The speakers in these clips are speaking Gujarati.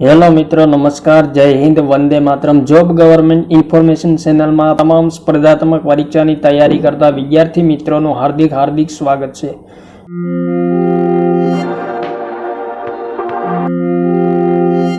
હેલો મિત્રો, નમસ્કાર, જય હિન્દ, વંદે માતરમ. જોબ ગવર્મેન્ટ ઇન્ફોર્મેશન ચેનલમાં તમામ સ્પર્ધાત્મક પરીક્ષાની તૈયારી કરતા વિદ્યાર્થી મિત્રોનું હાર્દિક હાર્દિક સ્વાગત છે.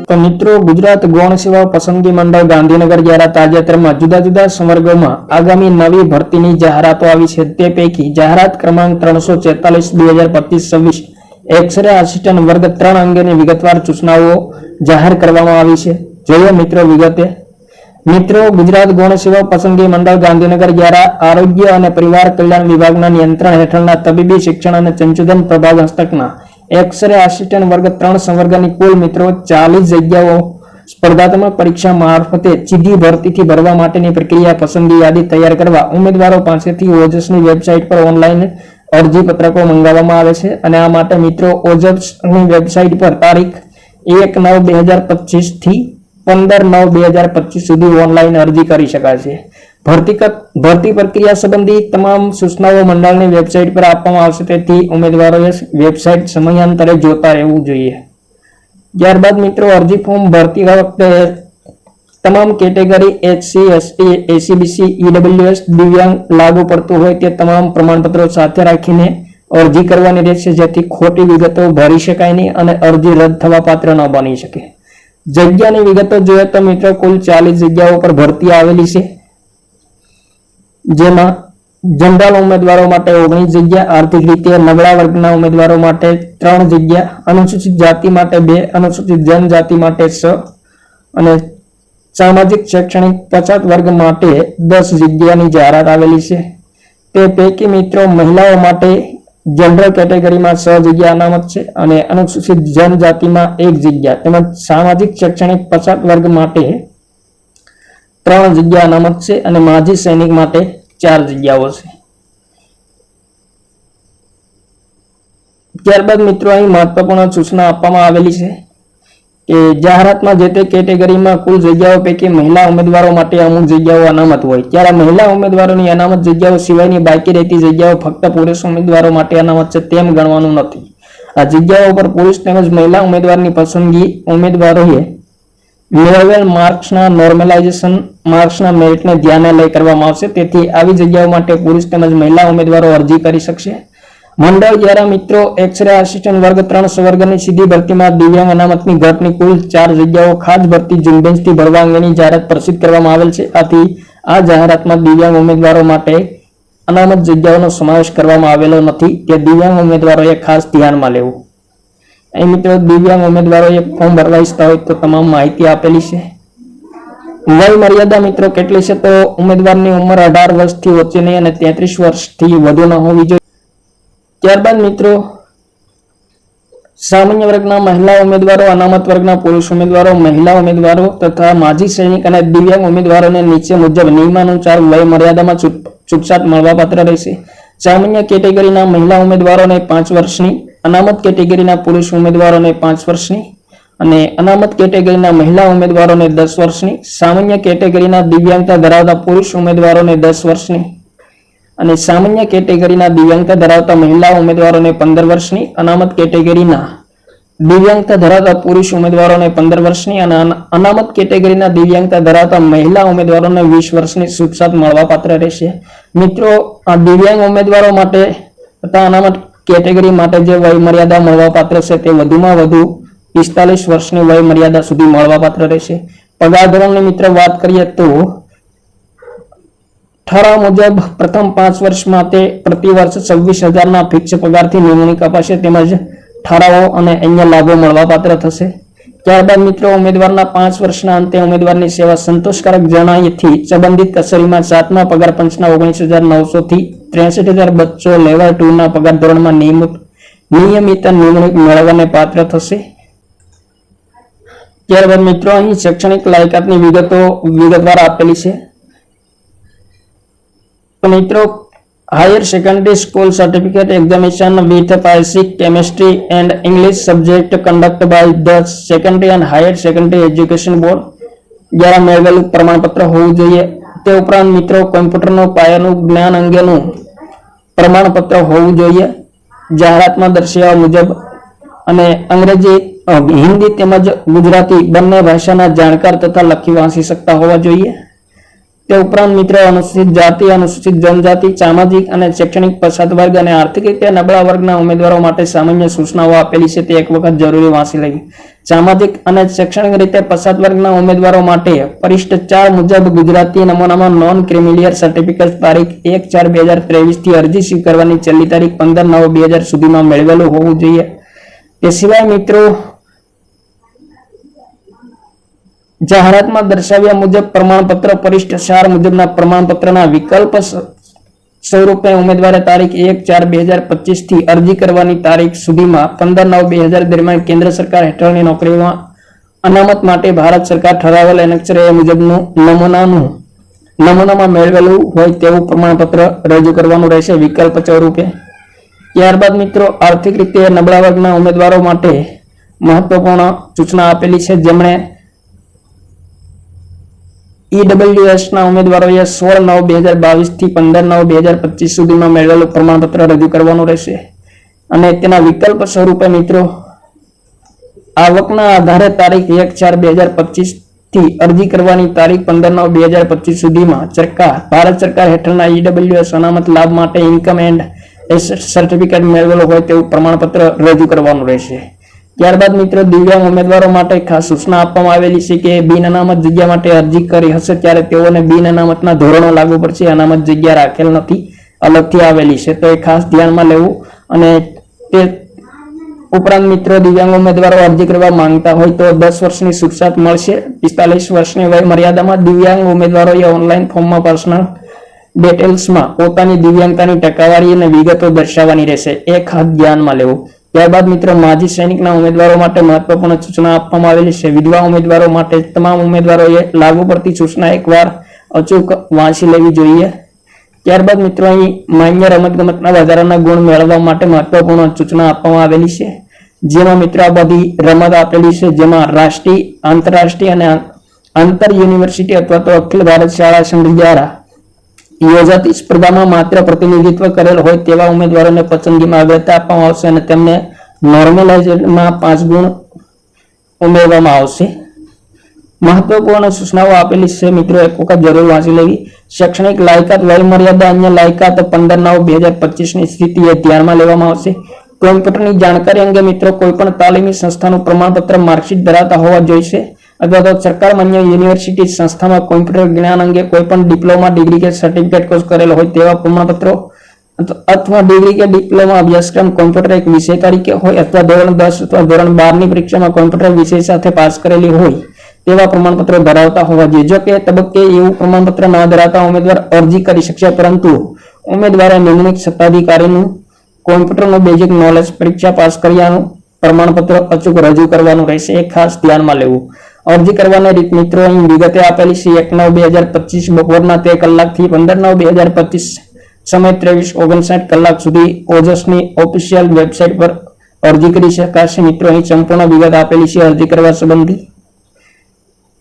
તો મિત્રો, ગુજરાત ગૌણ સેવા પસંદગી મંડળ ગાંધીનગર દ્વારા તાજેતરમાં જુદા જુદા સંવર્ગોમાં આગામી નવી ભરતીની જાહેરાતો આવી છે. તે પૈકી જાહેરાત ક્રમાંક ત્રણસો છેતાલીસ, બે હજાર પચીસ, છવ્વીસ એક્સરે આસિસ્ટન્ટ વર્ગ ત્રણ અંગેની વિગતવાર સૂચનાઓ જાહેર કરવામાં આવી છે. જોઈએ મિત્રો વિગતે? મિત્રો, ગુજરાત ગૌણ સેવા પસંદગી મંડળ ગાંધીનગર દ્વારા આરોગ્ય અને પરિવાર કલ્યાણ વિભાગના નિયંત્રણ હેઠળના તબીબી શિક્ષણ અને સંશોધન પ્રભાગ હસ્તકના એક્સરે આસિસ્ટન્ટ વર્ગ ત્રણ સંવર્ગની કુલ મિત્રો ચાલીસ જગ્યાઓ સ્પર્ધાત્મક પરીક્ષા મારફતે સીધી ભરતીથી ભરવા માટેની પ્રક્રિયા પસંદગી યાદી તૈયાર કરવા ઉમેદવારો પાસેથી ઓજસની વેબસાઇટ પર ઓનલાઈન અરજી પત્રકો મંગાવવામાં આવે છે અને આ માટે મિત્રો ઓજસની વેબસાઇટ પર તારીખ એક નવ બે હજાર પચીસથી પંદર નવ બે હજાર પચીસ સુધી ઓનલાઈન અરજી કરી શકાય છે. ભરતી ભરતી પ્રક્રિયા સંબંધી તમામ સૂચનાઓ મંડળની વેબસાઇટ પર આપવામાં આવશે, તેથી ઉમેદવારોએ વેબસાઇટ સમયાંતરે જોતા રહેવું જોઈએ. ત્યારબાદ મિત્રો અરજી ફોર્મ ભરતી વખતે તમામ category SC ST SEBC EWS દિવ્યાંગ લાગુ પડતું હોય તે તમામ પ્રમાણપત્રો સાથે રાખીને અરજી કરવાની રહેશે, જેથી ખોટી વિગતો ભરી શકાય નહીં અને અરજી રદ થવા પાત્ર ન બની શકે. જગ્યાની વિગતો જોઈએ તો મિત્રો, કુલ ચાલીસ જગ્યાઓ પર ભરતી આવેલી છે, જેમાં જનરલ ઉમેદવારો માટે ઓગણીસ જગ્યા, આર્થિક રીતે નબળા વર્ગના ઉમેદવારો માટે ત્રણ જગ્યા, અનુસૂચિત જાતિ માટે બે, અનુસૂચિત જનજાતિ માટે છ અને સામાજિક, શૈક્ષણિક પછાત વર્ગ માટે દસ જગ્યાની જાહેરાત આવેલી છે. તે પૈકી મિત્રો મહિલાઓ માટે જનરલ કેટેગરીમાં છ જગ્યા અનામત છે અને અનુસૂચિત જનજાતિમાં એક જગ્યા તેમજ સામાજિક, શૈક્ષણિક પછાત વર્ગ માટે ત્રણ જગ્યા અનામત છે અને માજી સૈનિક માટે ચાર જગ્યાઓ છે. ત્યારબાદ મિત્રો અહીં મહત્વપૂર્ણ સૂચના આપવામાં આવેલી છે. કે જાહેરાતમાં જે તે કેટેગરીમાં કુલ જગ્યાઓ પૈકી મહિલા ઉમેદવારો માટે અમુક જગ્યાઓ અનામત હોય. ત્યારે મહિલા ઉમેદવારોની અનામત જગ્યાઓ સિવાયની બાકી રહેતી જગ્યાઓ ફક્ત પુરુષ ઉમેદવારો માટે અનામત છે તેમ ગણવાનું નથી. આ જગ્યાઓ પર પુરુષ તેમજ મહિલા ઉમેદવારની પસંદગી ઉમેદવારોએ મેળવેલ માર્ક્સના નોર્મલાઇઝેશન માર્ક્સના મેરિટને ધ્યાને લઈ કરવામાં આવશે. તેથી આવી જગ્યાઓ માટે પુરુષ તેમજ મહિલા ઉમેદવારો અરજી કરી શકશે. મંડળ દ્વારા મિત્રો એક્સરે આસિસ્ટન્ટ વર્ગ, ત્રણ સંવર્ગની સીધી ભરતીમાં દિવ્યાંગ અનામતની ઘટની કુલ ચાર જગ્યાઓ ખાસ ભરતી ઝુંબેશથી ભરવા અંગેની જાહેરાત પ્રસિદ્ધ કરવામાં આવેલ છે. આથી આ જાહેરાતમાં દિવ્યાંગ ઉમેદવારો માટે અનામત જગ્યાઓનો સમાવેશ કરવામાં આવેલો નથી. તે દિવ્યાંગ ઉમેદવારોએ ખાસ ધ્યાનમાં લેવું. અહીં મિત્રો દિવ્યાંગ ઉમેદવારોએ ફોર્મ ભરવા ઈચ્છતા હોય તો તમામ માહિતી આપેલી છે. વય મર્યાદા મિત્રો કેટલી છે? તો ઉમેદવારની ઉંમર અઢાર વર્ષથી ઓછીની અને તેત્રીસ વર્ષથી વધુ ન હોવી જોઈએ. ત્યારબાદ મિત્રો, સામાન્ય વર્ગના મહિલા ઉમેદવારો, અનામત વર્ગના પુરુષ ઉમેદવારો, મહિલા ઉમેદવારો તથા માજી સૈનિક અને દિવ્યાંગ ઉમેદવારોને નીચે મુજબ નિયમાનુસાર વય મર્યાદામાં છૂટછાટ મળવાપાત્ર રહેશે. સામાન્ય કેટેગરીના મહિલા ઉમેદવારોને પાંચ વર્ષની, અનામત કેટેગરીના પુરુષ ઉમેદવારોને પાંચ વર્ષની અને અનામત કેટેગરીના મહિલા ઉમેદવારોને દસ વર્ષની, સામાન્ય કેટેગરીના દિવ્યાંગતા ધરાવતા પુરુષ ઉમેદવારોને દસ વર્ષની અને સામાન્ય કેટેગરીના દિવ્યાંગતા ધરાવતા મહિલા ઉમેદવારોને પંદર વર્ષની અનામત કેટેગરીના દિવ્યાંગતા ધરાવતા પુરુષ ઉમેદવારોને પંદર વર્ષની અને અનામત કેટેગરીના દિવ્યાંગતા ધરાવતા મહિલા ઉમેદવારોને વીસ વર્ષની છૂટછાટ મળવાપાત્ર રહેશે. મિત્રો, આ દિવ્યાંગ ઉમેદવારો માટે તથા અનામત કેટેગરી માટે જે વય મર્યાદા મળવાપાત્ર છે તે વધુમાં વધુ પિસ્તાલીસ વર્ષની વય મર્યાદા સુધી મળવાપાત્ર રહેશે. પગાર ધોરણની મિત્ર વાત કરીએ તો ઠરાવ મુજબ પ્રથમ પાંચ વર્ષ માટે પ્રતિ વર્ષ છવ્વીસ હજારના ફિક્સ પગારથી નિમણૂક અપાશે તેમજ ઠરાવો અને અન્ય લાભો મળવાપાત્ર થશે. ત્યારબાદ મિત્રો, ઉમેદવારના પાંચ વર્ષના અંતે ઉમેદવારની સેવા સંતોષકારક જણાયથી સંબંધિત કચેરીમાં સાતમા પગાર પંચના ઓગણીસ હજાર નવસો થી ત્રેસઠ હજાર બચ્ચો લેવલ ટુ ના પગાર ધોરણમાં નિયમિત નિયમિત નિમણૂક મેળવવાને પાત્ર થશે. ત્યારબાદ મિત્રો, અહીં શૈક્ષણિક લાયકાતની વિગતો વિગતવાર આપેલી છે. તો મિત્રો higher secondary school certificate examination with basic chemistry and English subject conduct by the secondary and higher secondary education board દ્વારા મેળવેલું પ્રમાણપત્ર હોવું જોઈએ. તે ઉપરાંત મિત્રો, કોમ્પ્યુટરનું પાયાનું જ્ઞાન અંગેનું પ્રમાણપત્ર હોવું જોઈએ. જાહેરાતમાં દર્શાવ્યા મુજબ અને અંગ્રેજી હિન્દી તેમજ ગુજરાતી બંને ભાષાના જાણકાર તથા લખી વાંચી શકતા હોવા જોઈએ. તે ઉપરાંત મિત્રો, અનુસૂચિત જાતિ, અનુસૂચિત જનજાતિ, સામાજિક અને શૈક્ષણિક પછાત વર્ગ અને આર્થિક રીતે નબળા વર્ગના ઉમેદવારો માટે સામાન્ય સૂચનાઓ આપેલી છે તે એક વખત જરૂરી વાંચી લેવી સામાજિક અને શૈક્ષણિક રીતે પછાત વર્ગના ઉમેદવારો માટે પરિષ્ઠ ચાર મુજબ ગુજરાતી નમૂનામાં નોન ક્રિમિલિયર સર્ટિફિકેટ તારીખ એક ચાર બે હજાર ત્રેવીસથી અરજી સ્વીકારવાની છેલ્લી તારીખ પંદર નવ બે હજાર સુધીમાં મેળવેલું હોવું જોઈએ. તે સિવાય મિત્રો જાહેરાતમાં દર્શાવ્યા મુજબ પ્રમાણપત્ર પરિષ્ઠ સાર મુજબના પ્રમાણપત્રના વિકલ્પ સ્વરૂપે ઉમેદવારે તારીખ એક ચાર બે હજાર પચીસથી અરજી કરવાની તારીખ સુધીમાં પંદર નવ બે હજાર દરમિયાન કેન્દ્ર સરકાર હેઠળની નોકરીમાં અનામત માટે ભારત સરકાર ઠરાવેલ અનુચ્છેદ મુજબનું નમૂનાનું નમૂનામાં મેળવેલું હોય તેવું પ્રમાણપત્ર રજૂ કરવાનું રહેશે વિકલ્પ સ્વરૂપે. ત્યારબાદ મિત્રો, આર્થિક રીતે નબળા વર્ગના ઉમેદવારો માટે મહત્વપૂર્ણ સૂચના આપેલી છે. જેમણે ઈડબ્લ્યુએસ ના ઉમેદવારોએ સોળ નવ બે હજાર બાવીસથી પંદર નવ બે હજાર પચીસ સુધીમાં મેળવેલું પ્રમાણપત્ર રજૂ કરવાનું રહેશે. અને તેના વિકલ્પ સ્વરૂપે મિત્રો, આવકના આધારે તારીખ એક ચાર બે હજાર પચીસથી અરજી કરવાની તારીખ પંદર નવ બે હજાર પચીસ સુધીમાં સરકાર, ભારત સરકાર હેઠળના ઈડબ્લ્યુએસ અનામત લાભ માટે ઇન્કમ એન્ડ સર્ટિફિકેટ મેળવેલો હોય તેવું પ્રમાણપત્ર રજૂ કરવાનું રહેશે. ત્યારબાદ મિત્રો દિવ્યાંગ ઉમેદવારો માટે ખાસ સૂચના આપવામાં આવેલી છે કે બિન અનામત જગ્યા માટે અરજી કરી હશે ત્યારે તેઓને બિન અનામતના ધોરણો લાગુ પડશે. અનામત જગ્યા રાખેલ નથી, અલગથી આવેલી છે. તો એ ખાસ ધ્યાનમાં લેવું અને તે ઉપરાંત મિત્રો દિવ્યાંગ ઉમેદવારો અરજી કરવા માંગતા હોય તો દસ વર્ષની શિક્ષાત મળશે. પિસ્તાલીસ વર્ષની વય મર્યાદામાં દિવ્યાંગ ઉમેદવારોએ ઓનલાઈન ફોર્મમાં પર્સનલ ડિટેલ્સમાં પોતાની દિવ્યાંગતાની ટકાવારી અને વિગતો દર્શાવવાની રહેશે. એ ખાસ ધ્યાનમાં લેવું. ત્યારબાદ મિત્રો માજી સૈનિકના ઉમેદવારો માટે મહત્વપૂર્ણ સૂચના આપવામાં આવેલી છે. વિધવા ઉમેદવારો માટે તમામ ઉમેદવારોએ લાગુ પડતી સૂચના એકવાર અચૂક વાંચી લેવી જોઈએ. ત્યારબાદ મિત્રો અહીં માન્ય રમતગમતના વધારાના ગુણ મેળવવા માટે મહત્વપૂર્ણ સૂચના આપવામાં આવેલી છે. જેમાં મિત્રો આ બધી રમત આપેલી છે. જેમાં રાષ્ટ્રીય, આંતરરાષ્ટ્રીય અને આંતર, યુનિવર્સિટી અથવા તો અખિલ ભારત શાળા સંઘ દ્વારા યોજાતી સ્પર્ધામાં માત્ર પ્રતિનિધિત્વ કરેલ હોય તેવા ઉમેદવારોને પસંદગીમાં અગ્રતા આપવામાં આવશે અને તેમને નોર્મલાઇઝમાં પાંચ ગુણ ઉમેરવામાં આવશે. મહત્વપૂર્ણ સૂચનાઓ આપેલી છે. મિત્રો, એક વખત જરૂર વાંચી લેવી. શૈક્ષણિક લાયકાત વય મર્યાદા અન્ય લાયકાત પંદર નવ બે હજાર પચીસની સ્થિતિ ધ્યાનમાં લેવામાં આવશે. કોમ્પ્યુટરની જાણકારી અંગે મિત્રો કોઈ પણ તાલીમી સંસ્થાનું પ્રમાણપત્ર માર્કશીટ ધરાવતા હોવા જોઈશે. અથવા તો સરકાર માન્ય યુનિવર્સિટી સંસ્થામાં કોમ્પ્યુટર જ્ઞાન અંગે કોઈ પણ ડિપ્લોમા ડિગ્રી કે સર્ટિફિકેટ કોર્સ કરેલો હોય તેવા પ્રમાણપત્રો અથવા ડિગ્રી કે ડિપ્લોમા અભ્યાસક્રમ કોમ્પ્યુટર એક વિષય તરીકે હોય અથવા ધોરણ દસ અથવા ધોરણ બારની પરીક્ષામાં કોમ્પ્યુટર વિષય સાથે પાસ કરેલી હોય તેવા પ્રમાણપત્રો ધરાવતા હોવા જોઈએ. જો કે તબક્કે એવું પ્રમાણપત્ર ન ધરાવતા ઉમેદવાર અરજી કરી શકશે, પરંતુ ઉમેદવારે નિમણૂક સત્તાધિકારીનું કોમ્પ્યુટરનું બેઝિક નોલેજ પરીક્ષા પાસ કર્યાનું પ્રમાણપત્ર અચૂક રજૂ કરવાનું રહેશે એ ખાસ ધ્યાનમાં લેવું. અરજી કરવાની રીત મિત્રો, અહીં વિગતે આપેલી છે, એક નવ બે હજાર પચીસ બપોરના તે કલાકથી પંદર નવ બે હજાર પચીસ સમય ત્રેવીસ ઓગણસાઠ કલાક સુધી ઓજસની ઓફિશિયલ વેબસાઇટ પર અરજી કરી શકાશે. મિત્રો, અહીં સંપૂર્ણ વિગત આપેલી છે, અરજી કરવા સંબંધી.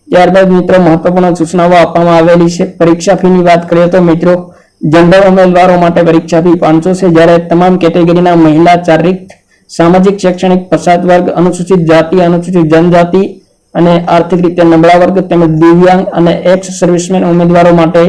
ત્યારબાદ મિત્રો, મહત્વપૂર્ણ સૂચનાઓ આપવામાં આવેલી છે. પરીક્ષા ફીની વાત કરીએ તો મિત્રો, જનરલ ઉમેદવારો માટે પરીક્ષા ફી પાંચસો છે. જ્યારે તમામ કેટેગરીના મહિલા, શારીરિક, સામાજિક, શૈક્ષણિક, પછાત વર્ગ, અનુસૂચિત જાતિ, અનુસૂચિત જનજાતિ અને આર્થિક રીતે નબળા વર્ગ તેમજ દિવ્યાંગ અને એક્સ સર્વિસમેન ઉમેદવારો માટે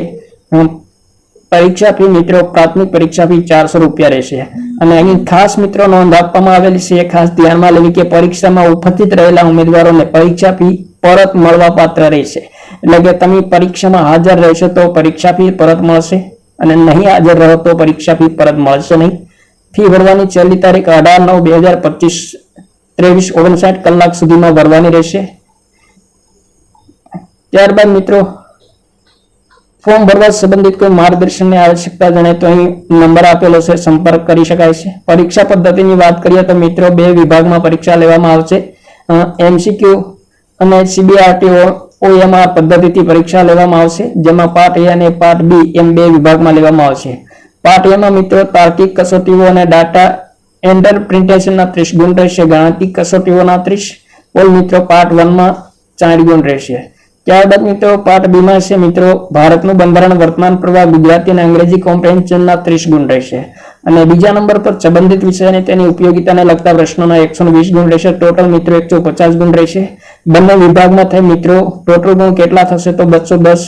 પરીક્ષા ફી મિત્રો, પ્રાથમિક પરીક્ષા ફી ચારસો રૂપિયા રહેશે. અને અહીં ખાસ મિત્રો નોંધ આપવામાં આવેલી છે, ખાસ ધ્યાનમાં લેવી કે પરીક્ષામાં ઉપસ્થિત રહેલા ઉમેદવારોને પરીક્ષા ફી પરત મળવા પાત્ર રહેશે. એટલે કે તમે પરીક્ષામાં હાજર રહેશો તો પરીક્ષા ફી પરત મળશે અને નહીં હાજર રહો તો પરીક્ષા ફી પરત મળશે નહીં. ફી ભરવાની છેલ્લી તારીખ અઢાર નવ બે હજાર પચીસ ત્રેવીસ ઓગણસાઠ કલાક સુધીમાં ભરવાની રહેશે. ત્યારબાદ મિત્રો, ફોર્મ ભરવા સંબંધિત કોઈ માર્ગદર્શનની આવશ્યકતા જણાય તો અહીં નંબર આપેલો છે, સંપર્ક કરી શકાય છે. પરીક્ષા પદ્ધતિની વાત કરીએ તો મિત્રો, બે વિભાગમાં પરીક્ષા લેવામાં આવશે. એમસીક્યુ અને સીબીઆરટી ઓએમઆર પદ્ધતિથી પરીક્ષા લેવામાં આવશે, જેમાં પાર્ટ એ અને પાર્ટ બી એમ બે વિભાગમાં લેવામાં આવશે. પાર્ટ એમાં મિત્રો, તાર્કિક કસોટીઓ અને ડાટા ઇન્ટરપ્રિટેશનના ત્રીસ ગુણ રહેશે, ગાણિતિક કસોટીઓના ત્રીસ. ઓલ મિત્રો, પાર્ટ વનમાં ચાર ગુણ રહેશે. ત્યારબાદ મિત્રો પાઠ બીમાં છે મિત્રો, ભારતનું બંધારણ વર્તમાન પ્રવાહ ગુજરાતી અને અંગ્રેજી કોમ્પ્રેન્શનના ત્રીસ ગુણ રહેશે. અને બીજા નંબર પર સંબંધિત વિષય અને તેની ઉપયોગિતાને લગતા પ્રશ્નોના એકસો વીસ ગુણ રહેશે. ટોટલ મિત્રો, એકસો પચાસ ગુણ રહેશે. બંને વિભાગમાં થઈ મિત્રો, ટોટલ ગુણ કેટલા થશે તો બસો દસ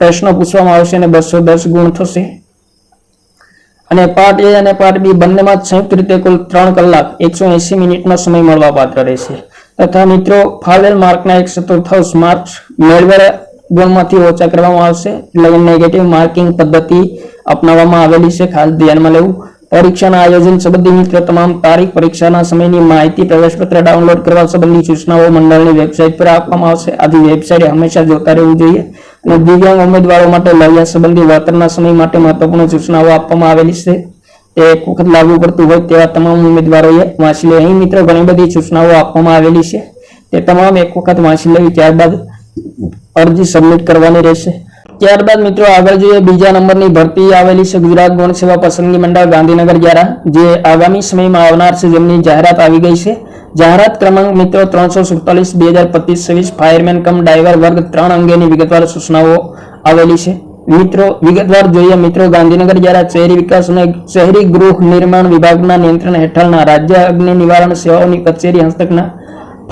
પ્રશ્નો પૂછવામાં આવશે અને બસો દસ ગુણ થશે. અને પાર્ટ એ અને પાર્ટ બી બંનેમાં સંયુક્ત રીતે કુલ ત્રણ કલાક, એકસો એસી મિનિટનો સમય મળવા પાત્ર રહેશે. તથા મિત્રો ફાળવેલ માર્કના એક ચતુર્થાંશ માર્ક્સ મેળવેલ ગુણમાંથી ઓછા કરવામાં આવશે. એટલે નેગેટિવ માર્કિંગ પદ્ધતિ અપનાવવામાં આવેલી છે. ખાસ ધ્યાનમાં લેવું. પરીક્ષાના આયોજન સંબંધી મિત્રો, તમામ તારીખ પરીક્ષાના સમયની માહિતી પ્રવેશપત્ર ડાઉનલોડ કરવા સંબંધી સૂચનાઓ મંડળની વેબસાઇટ પર આપવામાં આવશે. આથી વેબસાઇટ હંમેશા જોતા રહેવું જોઈએ અને દિવ્યાંગ ઉમેદવારો માટે લવ્યા સંબંધી વળતરના સમય માટે મહત્વપૂર્ણ સૂચનાઓ આપવામાં આવેલી છે. એક વખત લાગુ પડતું હોય તેવા તમામ ઉમેદવારોએ વાંચી લે અહીં મિત્રો ઘણી બધી સૂચનાઓ આપવામાં આવેલી છે. તે તમામ એક વખત વાંચી લેવી, ત્યારબાદ અરજી સબમિટ કરવાની રહેશે. ત્યારબાદ મિત્રો આગળ જોઈએ, બીજા નંબરની ભરતી આવેલી છે ગુજરાત ગૌણ સેવા પસંદગી મંડળ ગાંધીનગર દ્વારા, જે આગામી સમયમાં આવનાર છે જેમની જાહેરાત આવી ગઈ છે. જાહેરાત ક્રમાંક મિત્રો ત્રણસો સુડતાલીસ, બે હજાર પચીસ, છવ્વીસ, ફાયરમેન કમ ડ્રાઈવર વર્ગ ત્રણ અંગેની વિગતવાર સૂચનાઓ આવેલી છે. મિત્રો, વિગતવાર જોઈએ મિત્રો, ગાંધીનગર દ્વારા શહેરી વિકાસ અને શહેરી ગૃહ નિર્માણ વિભાગના નિયંત્રણ હેઠળના રાજ્ય અગ્નિ નિવારણ સેવાઓની કચેરી હસ્તકના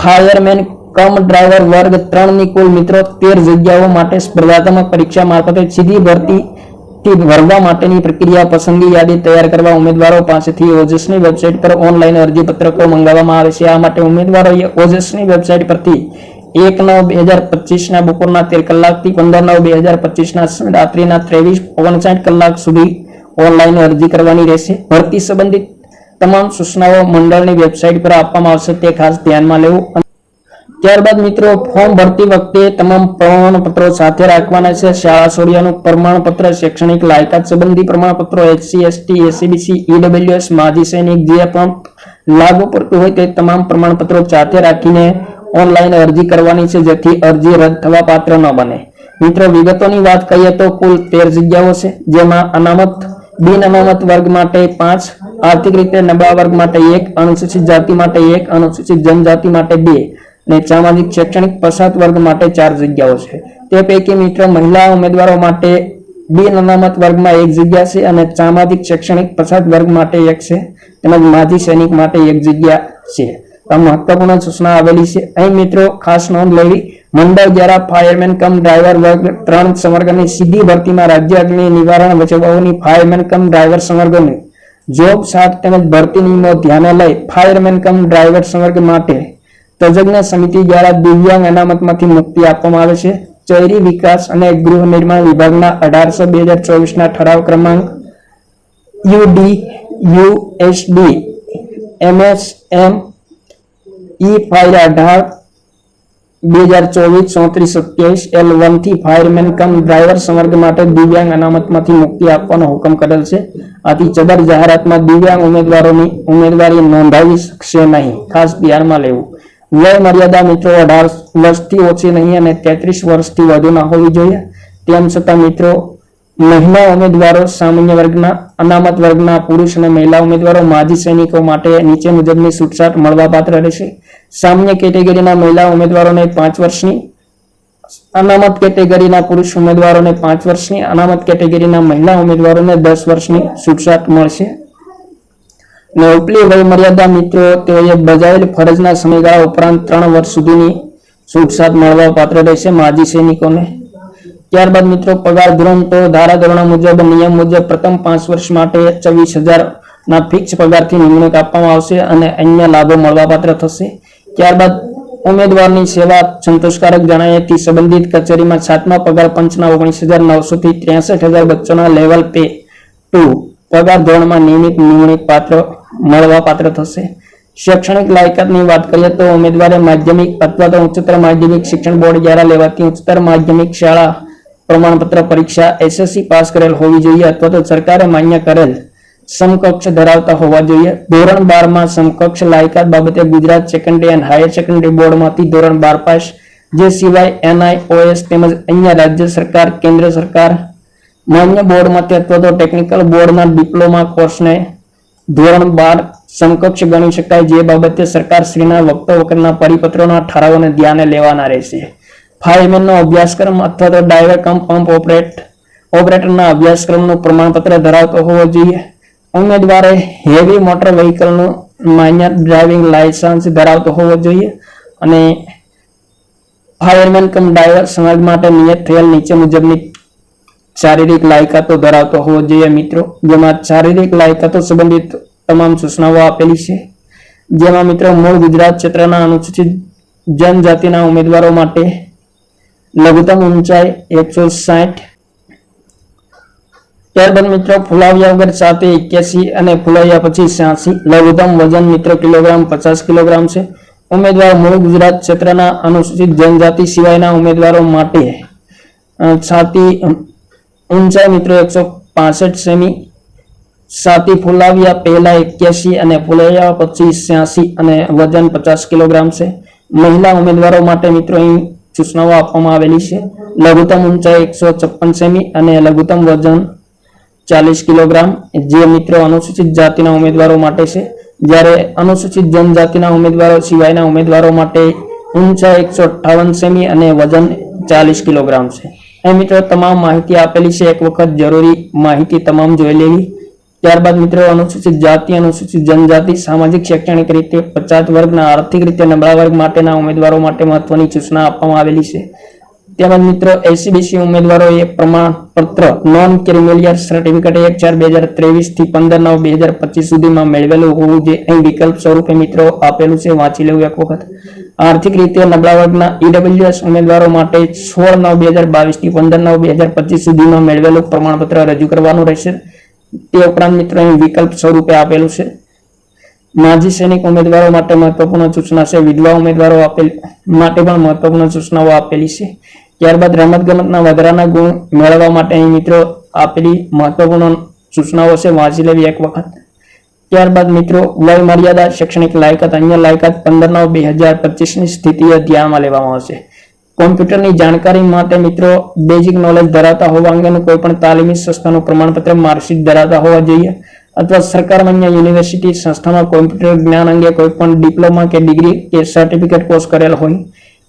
ફાયરમેન, કમ ડ્રાઈવર વર્ગ ત્રણની કુલ મિત્રો તેર જગ્યાઓ માટે સ્પર્ધાત્મક પરીક્ષા મારફતે સીધી ભરતી ભરવા માટેની પ્રક્રિયા પસંદગી યાદી તૈયાર કરવા ઉમેદવારો પાસેથી ઓજસની વેબસાઇટ પર ઓનલાઈન અરજી પત્રકો મંગાવવામાં આવે છે. આ માટે ઉમેદવારોએ ઓજસની વેબસાઇટ પરથી એક નવ બે હજાર પચીસના બપોરના તેર કલાકથી પંદર નવ બે હજાર પચીસના રાત્રિના ત્રેવીસ ઓગણસાઠ કલાક સુધી ઓનલાઈન અરજી કરવાની રહેશે. ભરતી સંબંધિત તમામ સૂચનાઓ મંડળની વેબસાઇટ પર આપવામાં આવશે, તે ખાસ ધ્યાનમાં લેવું. ત્યારબાદ મિત્રો, ફોર્મ ભરતી વખતે તમામ પ્રમાણપત્રો સાથે રાખવાના છે. શાળા સોડિયાનું પ્રમાણપત્ર, શૈક્ષણિક લાયકાત સંબંધી પ્રમાણપત્રો એચસી એસટી એસીબીસી ઈડબ્લ્યુએસ માજી સૈનિક જે પણ લાગુ પડતું હોય તે તમામ પ્રમાણપત્રો સાથે રાખીને ઓનલાઈન અરજી કરવાની છે જેથી અરજી રદ થવા પાત્ર ન બને. મિત્રો, વિગતોની વાત કરીએ તો કુલ તેર જગ્યાઓ છે, જેમાં અનામત, બિન અનામત વર્ગ માટે પાંચ, આર્થિક રીતે નબળા વર્ગ માટે એક, અનુસૂચિત જાતિ માટે એક, અનુસૂચિત જનજાતિ માટે બે અને સામાજિક શૈક્ષણિક પછાત વર્ગ માટે ચાર જગ્યાઓ છે. તે પૈકી મિત્રો, મહિલા ઉમેદવારો માટે બિન અનામત વર્ગમાં એક જગ્યા છે અને સામાજિક શૈક્ષણિક પછાત વર્ગ માટે એક છે. તેમજ માજી સૈનિક માટે એક જગ્યા છે. મહત્વપૂર્ણ સૂચના આવેલી છે. અહીં મિત્રો ખાસ નોંધ લેવી. મંડળ દ્વારા ફાયરમેન કમ ડ્રાઈવર વર્ગ ત્રણ સંવર્ગની સીધી ભરતીમાં રાજ્ય અગ્નિ નિવારણ વચવાઓની ફાયરમેન કમ ડ્રાઈવર સંવર્ગની જોબ સાત તેમજ ભરતી નિયમો ધ્યાને લઈ ફાયરમેન કમ ડ્રાઈવર સંવર્ગ માટે તજજ્ઞ સમિતિ દ્વારા દિવ્યાંગ અનામતમાંથી મુક્તિ આપવામાં આવે છે. શહેરી વિકાસ અને ગૃહ નિર્માણ વિભાગના અઢારસો બે હજાર ચોવીસના ઠરાવ ક્રમાંક UD USD MSM E file અઢાર બે હજાર ચોવીસ ચોત્રીસ સત્યાવીસ એલ વનથી ફાયરમેન કમ ડ્રાઈવર સમર્ગ માટે દિવ્યાંગ અનામતમાંથી મુક્તિ આપવાનો હુકમ કરેલ છે. આથી જબર જાહેરાતમાં દિવ્યાંગ ઉમેદવારોની ઉમેદવારી નોંધાવી શકશે નહીં. ખાસ ધ્યાનમાં લેવું. વય મર્યાદા મિત્રો અઢાર વર્ષથી ઓછી નહીં અને તેત્રીસ વર્ષથી વધુ ના હોવી જોઈએ. તેમ છતાં મિત્રો મહિલા ઉમેદવારો, સામાન્ય વર્ગના, અનામત વર્ગના, પુરુષ અને મહિલા ઉમેદવારો, માજી સૈનિકો માટે નીચે મુજબની છૂટછાટ મળવાપાત્ર રહેશે. સામાન્ય કેટેગરીના મહિલા ઉમેદવારોને પાંચ વર્ષની અનામત કેટેગરીના પુરુષ ઉમેદવારોને પાંચ વર્ષની, અનામત કેટેગરીના મહિલા ઉમેદવારોને દસ વર્ષની છૂટછાટ મળશે. ને ઉપલી વયમર્યાદા મિત્રો, તેઓએ બજાવેલ ફરજના સમયગાળા ઉપરાંત ત્રણ વર્ષ સુધીની છૂટછાટ મળવા પાત્ર રહેશે માજી સૈનિકોને. ત્યારબાદ મિત્રો, પગાર ધોરણ તો ધારાધોરણો મુજબ નિયમ મુજબ પ્રથમ પાંચ વર્ષ માટે ચોવીસ ના ફિક્સ પગારથી નિમણૂક આપવામાં આવશે અને અન્ય લાભો મળવાપાત્ર થશે. ત્યારબાદ ઉમેદવારની સેવા સંતોષકારક જણાયાથી સંબંધિત કચેરીમાં સાતમા પગાર પંચના ઓગણીસ હજાર નવસોથી ત્રેસઠ હજાર બચ્ચોના લેવલ પે ટુ પગાર ધોરણમાં નિયમિત નિમણૂક પાત્ર મળવા પાત્ર થશે. શૈક્ષણિક લાયકાતની વાત કરીએ તો ઉમેદવારે માધ્યમિક અથવા તો ઉચ્ચતર માધ્યમિક શિક્ષણ બોર્ડ દ્વારા લેવાતી ઉચ્ચતર માધ્યમિક શાળા પ્રમાણપત્ર પરીક્ષા એસએસસી પાસ કરેલ હોવી જોઈએ અથવા તો સરકારે માન્ય કરેલ સમકક્ષ ધરાવતા હોવા જોઈએ. ધોરણ બારમાં સમકક્ષ લાયકાત બાબતે Gujarat secondary and higher secondary બોર્ડમાંથી ધોરણ બાર પાસ. જે સિવાય એનઆઈઓએસ તેમજ અન્ય રાજ્ય સરકાર, કેન્દ્ર સરકાર, માન્ય બોર્ડમાંથી અથવા તો ટેકનિકલ બોર્ડના ડિપ્લોમા કોર્સને ધોરણ બાર સમકક્ષ ગણી શકાય. જે બાબતે સરકારશ્રીના વખતો વખતના પરિપત્રોના ઠરાવોને ધ્યાને લેવાના રહેશે. ફાયરમેનનો અભ્યાસક્રમ અથવા તો ડાયવર કમ પંપ ઓપરેટ ઓપરેટરના અભ્યાસક્રમનું પ્રમાણપત્ર ધરાવતો હોવો જોઈએ. ઉમેદવારે હેવી મોટર વ્હીકલનું માન્ય ડ્રાઇવિંગ લાયસન્સ ધરાવતો હોવો જોઈએ અને ફાયરમેન કમ ડ્રાઈવર સમાજ માટે નિયત થયેલ નીચે મુજબની શારીરિક લાયકાતો ધરાવતો હોવો જોઈએ મિત્રો. જેમાં શારીરિક લાયકાતો સંબંધિત તમામ સૂચનાઓ આપેલી છે. જેમાં મિત્રો મૂળ ગુજરાત ક્ષેત્રના અનુસૂચિત જનજાતિના ઉમેદવારો માટે લઘુત્તમ ઊંચાઈ એકસો સાઠ. ત્યારબાદ મિત્રો ફુલાવ્યા વગર સાથે એક્યાસી અને ફુલાવ્યા પછી છ્યાસી. લઘુત્તમ વજન મિત્રો કિલોગ્રામ પચાસ કિલોગ્રામ છે. ઉમેદવાર મૂળ ગુજરાત ક્ષેત્રના અનુસૂચિત જનજાતિ સિવાયના ઉમેદવારો માટે છાતી ઊંચાઈ મિત્રો એકસો પાસઠ સેમી. છાતી ફુલાવ્યા પહેલા એક્યાસી અને ફુલાવ્યા પછી છ્યાસી અને વજન પચાસ કિલોગ્રામ છે. મહિલા ઉમેદવારો માટે મિત્રો અહીં સૂચનાઓ આપવામાં આવેલી છે. લઘુત્તમ ઊંચાઈ એકસો છપ્પન સેમી અને લઘુત્તમ વજન ચાલીસ કિલોગ્રામ, જે મિત્રો અનુસૂચિત જાતિના ઉમેદવારો માટે છે. જ્યારે અનુસૂચિત જનજાતિના ઉમેદવારો સિવાયના ઉમેદવારો માટે ઊંચાઈ એકસો અઠ્ઠાવન સેમી અને વજન ચાલીસ કિલોગ્રામ છે. અહીં મિત્રો તમામ માહિતી આપેલી છે. એક વખત જરૂરી માહિતી તમામ જોઈ લેવી. ત્યારબાદ મિત્રો અનુસૂચિત જાતિ, અનુસૂચિત જનજાતિ, સામાજિક, શૈક્ષણિક રીતે પછાત વર્ગના આર્થિક રીતે નબળા વર્ગ માટેના ઉમેદવારો માટે મહત્વની સૂચના આપવામાં આવેલી છે. તેમજ મિત્રો એસીબીસી ઉમેદવારોએ પ્રમાણપત્ર નોન ક્રિમિલિયર સર્ટિફિકેટ એક ચાર બે હજાર ત્રેવીસથી પંદર નવ બે હજાર પચીસ સુધીમાં મેળવેલું હોવું જે અહીં વિકલ્પ સ્વરૂપે મિત્રો આપેલું છે, વાંચી લેવું એક વખત. આર્થિક રીતે નબળા વર્ગના ઈડબ્લ્યુએસ ઉમેદવારો માટે સોળ નવ બે હજાર બાવીસથી પંદર નવ બે હજાર પચીસ સુધીમાં મેળવેલું પ્રમાણપત્ર રજૂ કરવાનું રહેશે. તે ઉપરાંત મિત્રો અહીં વિકલ્પ સ્વરૂપે આપેલું છે. માજી સૈનિક ઉમેદવારો માટે મહત્વપૂર્ણ સૂચના છે. વિધવા ઉમેદવારો આપેલ માટે પણ મહત્વપૂર્ણ સૂચનાઓ આપેલી છે. ત્યારબાદ રમતગમતના વધારાના ગુણ મેળવવા માટે અહીં મિત્રો આપેલી મહત્વપૂર્ણ સૂચનાઓ છે. વાંચી લેવી એક વખત. ત્યારબાદ મિત્રો, વય મર્યાદા શૈક્ષણિક લાયકાત. અન્ય લાયકાત પંદર નવ બે હજાર પચીસની સ્થિતિએ ધ્યાનમાં લેવામાં આવશે. કોમ્પ્યુટરની જાણકારી માટે મિત્રો બેઝિક નોલેજ ધરાવતા હોવા અંગેનું કોઈ પણ તાલીમી સંસ્થાનું પ્રમાણપત્ર માર્કશીટ ધરાવતા હોવા જોઈએ અથવા સરકાર માન્ય યુનિવર્સિટી સંસ્થામાં કોમ્પ્યુટર જ્ઞાન અંગે કોઈ પણ ડિપ્લોમા કે ડિગ્રી કે સર્ટિફિકેટ કોર્સ કરેલ હોય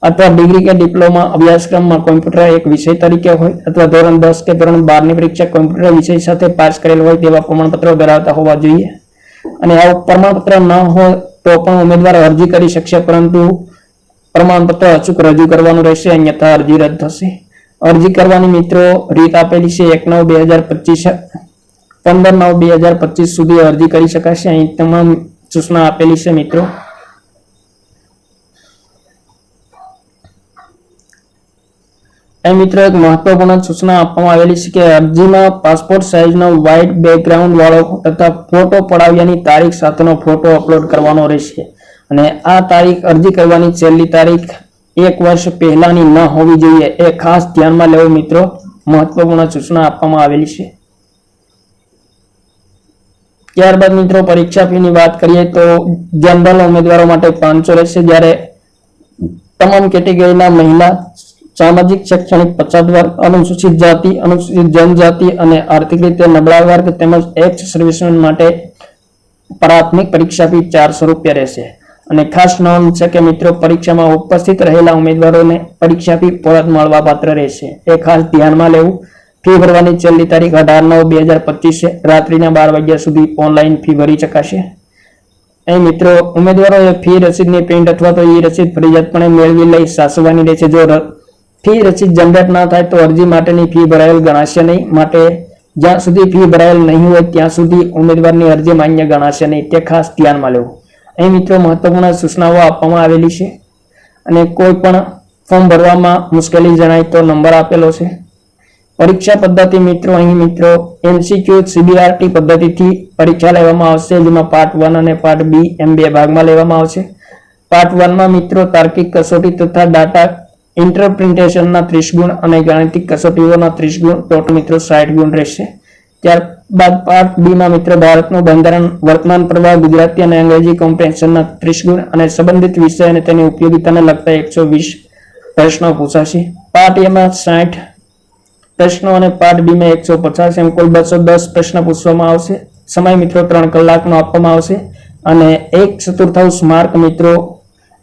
અથવા ડિગ્રી કે ડિપ્લોમા અભ્યાસક્રમમાં કોમ્પ્યુટર એક વિષય તરીકે હોય અથવા ધોરણ દસ કે ધોરણ બારની પરીક્ષા કોમ્પ્યુટર વિષય સાથે પાસ કરેલ હોય તેવા પ્રમાણપત્રો ધરાવતા હોવા જોઈએ. અને આવું પ્રમાણપત્ર ન હોય તો પણ ઉમેદવાર અરજી કરી શકશે, પરંતુ પ્રમાણપત્ર અચૂક રજૂ કરવાનું રહેશે, અન્યથા અરજી રદ થશે. અરજી કરવાની મિત્રો રીત આપેલી છે, એક નવ બે હજાર પચીસ, પંદર નવ બે હજાર પચીસ સુધી અરજી કરી શકાશે. અહીં તમામ સૂચના આપેલી છે મિત્રો. મિત્રો એક મહત્વપૂર્ણ સૂચના આપવામાં આવેલી છે કે અરજીમાં પાસપોર્ટ સાઇઝનો વ્હાઇટ બેકગ્રાઉન્ડ વાળો તથા ફોટો પડાવ્યાની તારીખ સાથેનો ફોટો અપલોડ કરવાનો રહેશે. અને આ તારીખ અરજી કરવાની છેલ્લી તારીખ એક વર્ષ પહેલાની ન હોવી જોઈએ એ ખાસ ધ્યાનમાં લેવું મિત્રો. મહત્વપૂર્ણ સૂચના આપવામાં આવેલી છે. ત્યારબાદ મિત્રો પરીક્ષા ફીની વાત કરીએ તો જનરલ ઉમેદવારો માટે પાંચસો રહેશે જ્યારે તમામ કેટેગરીના મહિલા સામાજિક, શૈક્ષણિક, પછાત વર્ગ, અનુસૂચિત જાતિ, અનુસૂચિત જનજાતિ અને આર્થિક રીતે નબળા વર્ગ તેમજ એક્સ સર્વિસમેન માટે પ્રાથમિક પરીક્ષા ફી ચારસો રૂપિયા રહેશે. અને ખાસ નોંધ છે કે મિત્રો પરીક્ષામાં ઉપસ્થિત રહેલા ઉમેદવારોને પરીક્ષા ફી પરત મળવા પાત્ર રહેશે. એ ખાસ ધ્યાનમાં લેવું. ફી ભરવાની છેલ્લી તારીખ અઢાર નવ બે હજાર પચીસ રાત્રિના બાર વાગ્યા સુધી ઓનલાઈન ફી ભરી શકાશે. એ મિત્રો ઉમેદવારોએ ફી રસીદની પ્રિન્ટ અથવા તો ઈ રસીદ ફરજિયાતપણે મેળવી લઈ સાચવવાની રહેશે. જો ફી રસીદ જનરેટ ના થાય તો અરજી માટેની ફી ભરાયેલ ગણાશે નહીં. માટે જ્યાં સુધી ફી ભરાયેલ નહીં હોય ત્યાં સુધી ઉમેદવારની અરજી માન્ય ગણાશે નહીં. તે ખાસ ધ્યાનમાં લેવું. અહીં મિત્રો મહત્વપૂર્ણ સૂચનાઓ આપવામાં આવેલી છે અને કોઈ પણ ફોર્મ ભરવામાં મુશ્કેલી જણાય તો નંબર આપેલો છે. પરીક્ષા પદ્ધતિ મિત્રો, અહીં મિત્રો એમસીક્યુ સીબીઆરટી પદ્ધતિથી પરીક્ષા લેવામાં આવશે, જેમાં પાર્ટ વન અને પાર્ટ બી એમ બે ભાગમાં લેવામાં આવશે. પાર્ટ વનમાં મિત્રો તાર્કિક કસોટી તથા ડાટા ઇન્ટરપ્રિન્ટેશનના ત્રીસ ગુણ અને ગાણિતિક કસોટીઓના ત્રીસ ગુણ ટોટલ મિત્રો સાઠ ગુણ રહેશે. ત્યારબાદ પાર્ટ બી માં મિત્રો ભારતનું બંધારણ, વર્તમાન પ્રવાહ, ગુજરાતી અને અંગ્રેજી કોમ્પ્રેન્શનના ત્રીસ અને સંબંધિત વિષય અને તેની ઉપયોગિતાને લગતા એકસો વીસ પ્રશ્નો પૂછાશે. પાર્ટ એમાં સાઠ પ્રશ્નો અને પાર્ટ બી માં એકસો પચાસ એમ કુલ બસો દસ પ્રશ્ન પૂછવામાં આવશે. સમય મિત્રો ત્રણ કલાકનો આપવામાં આવશે. અને એક ચતુર્થાંશ માર્ક મિત્રો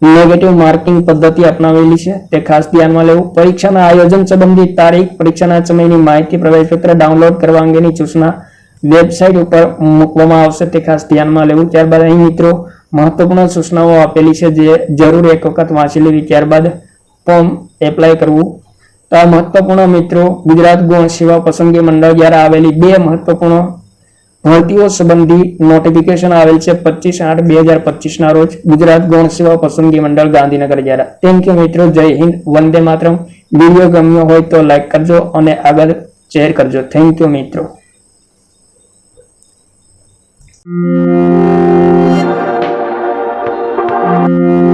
નેગેટિવ માર્કિંગ પદ્ધતિ અપનાવેલી છે. તે ખાસ ધ્યાનમાં લેવું. પરીક્ષાના આયોજન સંબંધિત તારીખ, પરીક્ષાના સમયની માહિતી, પ્રવેશપત્ર ડાઉનલોડ કરવા અંગેની સૂચના વેબસાઇટ ઉપર મૂકવામાં આવશે તે ખાસ ધ્યાનમાં લેવું. ત્યારબાદ અહીં મિત્રો મહત્વપૂર્ણ સૂચનાઓ આપેલી છે જે જરૂર એક વખત વાંચી લેવી. ત્યારબાદ ફોર્મ એપ્લાય કરવું. તો આ મહત્વપૂર્ણ મિત્રો ગુજરાત ગૌણ સેવા પસંદગી મંડળ દ્વારા આવેલી બે મહત્વપૂર્ણ ભરતીઓ સંબંધી નોટિફિકેશન આવેલ છે પચીસ આઠ બે હજાર પચીસ ના રોજ ગુજરાત ગૌણ સેવા પસંદગી મંડળ ગાંધીનગર દ્વારા. થેન્ક યુ મિત્રો. જય હિન્દ. વંદે માતરમ. વીડિયો ગમ્યો હોય તો લાઈક કરજો અને આગળ શેર કરજો. થેન્ક યુ મિત્રો. Thank you.